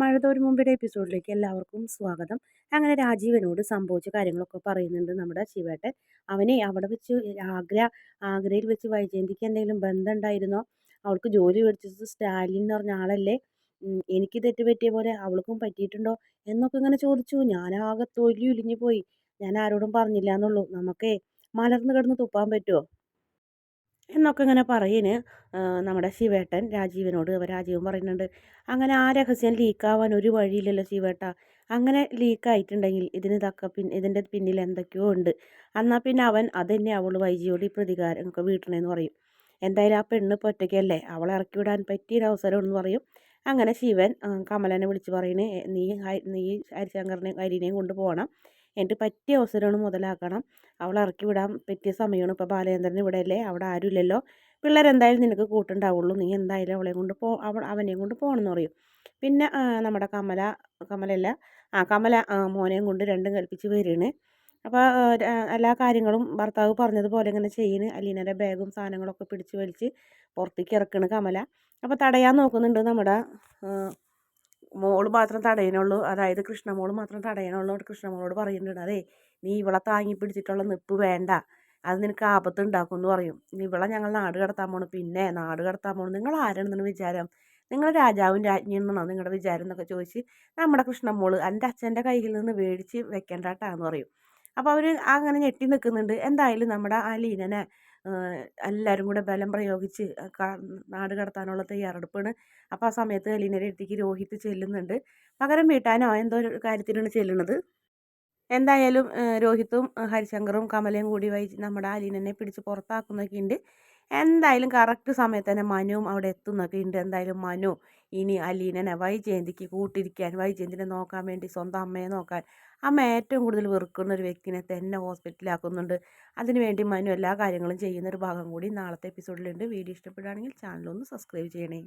മഴതോരും മുമ്പിടെ എപ്പിസോഡിലേക്ക് എല്ലാവർക്കും സ്വാഗതം. അങ്ങനെ രാജീവനോട് സംഭവിച്ച കാര്യങ്ങളൊക്കെ പറയുന്നുണ്ട് നമ്മുടെ ശിവേട്ടൻ. അവനെ അവിടെ വെച്ച് ആഗ്ര ആഗ്രയിൽ വെച്ച് വൈജയന്തിക്ക് എന്തെങ്കിലും ബന്ധം ഉണ്ടായിരുന്നോ അവൾക്ക് ജോലി മേടിച്ചത് സ്റ്റാലിൻ എന്ന് പറഞ്ഞ ആളല്ലേ? എനിക്ക് തെറ്റുപറ്റിയ പോലെ അവൾക്കും പറ്റിയിട്ടുണ്ടോ? എന്നൊക്കെ ഇങ്ങനെ ചോദിച്ചു. ഞാൻ ആകെ തൊലി ഉലിഞ്ഞു പോയി. ഞാൻ ആരോടും പറഞ്ഞില്ല എന്നുള്ളൂ നമുക്കേ മലർന്നു കിടന്ന് തുപ്പാൻ പറ്റുമോ എന്നൊക്കെ ഇങ്ങനെ പറയുന്നു നമ്മുടെ ശിവേട്ടൻ രാജീവനോട്. രാജീവൻ പറയുന്നുണ്ട് അങ്ങനെ ആ രഹസ്യം ലീക്കാവാൻ ഒരു വഴിയില്ലല്ലോ ശിവേട്ട. അങ്ങനെ ലീക്കായിട്ടുണ്ടെങ്കിൽ ഇതിന് തക്ക പിൻ ഇതിന്റെ പിന്നിൽ എന്തൊക്കെയോ ഉണ്ട്. എന്നാൽ പിന്നെ അവൻ അതന്നെ അവൾ വൈജിയോട് ഈ പ്രതികാരം ഒക്കെ വീട്ടണേന്ന് പറയും. എന്തായാലും ആ പെണ്ണ് ഇപ്പോൾ ഒറ്റയ്ക്കല്ലേ അവളെ ഇറക്കി വിടാൻ പറ്റിയൊരു പറയും. അങ്ങനെ ശിവൻ കമലനെ വിളിച്ച് പറയുന്നത് നീ നീ ഹരിശങ്കറിനെ ഹരിനെയും കൊണ്ട് പോകണം എന്നിട്ട് പറ്റിയ അവസരമാണ് മുതലാക്കണം. അവളെ ഇറക്കി വിടാൻ പറ്റിയ സമയമാണ് ഇപ്പോൾ ബാലചന്ദ്രൻ ഇവിടെ അല്ലേ അവിടെ ആരുമില്ലല്ലോ? പിള്ളേരെന്തായാലും നിനക്ക് കൂട്ടുണ്ടാവുള്ളൂ. നീ എന്തായാലും അവളെ കൊണ്ട് പോ അവൾ അവനെയും കൊണ്ട് പോകണമെന്ന് പറയും. പിന്നെ നമ്മുടെ കമല കമലല്ല ആ കമല മോനെയും കൊണ്ട് രണ്ടും കൽപ്പിച്ച് വരികയാണ്. അപ്പോൾ എല്ലാ കാര്യങ്ങളും ഭർത്താവ് പറഞ്ഞതുപോലെ ഇങ്ങനെ ചെയ്യുന്നു അലീനയുടെ ബാഗും സാധനങ്ങളൊക്കെ പിടിച്ച് വലിച്ച് പുറത്തേക്ക് ഇറക്കണ് കമല. അപ്പോൾ തടയാൻ നോക്കുന്നുണ്ട് നമ്മുടെ മോൾ മാത്രം തടയണുള്ളൂ. അതായത് കൃഷ്ണമോൾ മാത്രം തടയണുള്ളൂ കൃഷ്ണമോളോട് പറയുന്നുണ്ട്. അതെ നീ ഇവളെ താങ്ങി പിടിച്ചിട്ടുള്ള നിപ്പ് വേണ്ട. അത് നിനക്ക് ആപത്ത് ഉണ്ടാക്കും എന്ന് പറയും ഇവളെ ഞങ്ങൾ നാട് കടത്താൻ പോണു. പിന്നെ നാട് കടത്താൻ പോണു. നിങ്ങൾ ആരാണെന്നാണ് വിചാരം. നിങ്ങൾ രാജാവും രാജ്ഞിയെന്നാണോ നിങ്ങളുടെ വിചാരം എന്നൊക്കെ ചോദിച്ച് നമ്മുടെ കൃഷ്ണമോൾ എന്റെ അച്ഛന്റെ കയ്യിൽ നിന്ന് മേടിച്ച് വെക്കേണ്ട കേട്ടാന്ന് പറയും. അപ്പോൾ അവർ അങ്ങനെ ഞെട്ടി നിൽക്കുന്നുണ്ട്. എന്തായാലും നമ്മുടെ ആ ലീനനെ എല്ലാവരും കൂടെ ബലം പ്രയോഗിച്ച് നാട് കടത്താനുള്ള തയ്യാറെടുപ്പാണ്. അപ്പോൾ ആ സമയത്ത് ലീനയുടെ അടുത്തേക്ക് രോഹിത് ചെല്ലുന്നുണ്ട്. പകരം വീട്ടാനോ എന്തോ ഒരു കാര്യത്തിനാണ് ചെല്ലുന്നത്. എന്തായാലും രോഹിത്തും ഹരിശങ്കറും കമലയും കൂടി വൈ നമ്മുടെ അലീനനെ പിടിച്ച് പുറത്താക്കുന്നൊക്കെ ഉണ്ട് എന്തായാലും കറക്റ്റ് സമയത്ത് തന്നെ മനുവും അവിടെ എത്തുന്നൊക്കെ ഉണ്ട് എന്തായാലും മനു ഇനി അലീനനെ വൈജയന്തിക്ക് കൂട്ടിരിക്കാൻ വൈജയന്തിനെ നോക്കാൻ വേണ്ടി സ്വന്തം അമ്മയെ നോക്കാൻ അമ്മ ഏറ്റവും കൂടുതൽ വെറുക്കുന്ന ഒരു വ്യക്തിനെ തന്നെ ഹോസ്പിറ്റലാക്കുന്നുണ്ട് അതിനുവേണ്ടി മനു എല്ലാ കാര്യങ്ങളും ചെയ്യുന്ന ഒരു ഭാഗം കൂടി നാളത്തെ എപ്പിസോഡിലുണ്ട് വീഡിയോ ഇഷ്ടപ്പെടുകയാണെങ്കിൽ ചാനലൊന്ന് സബ്സ്ക്രൈബ് ചെയ്യണേ.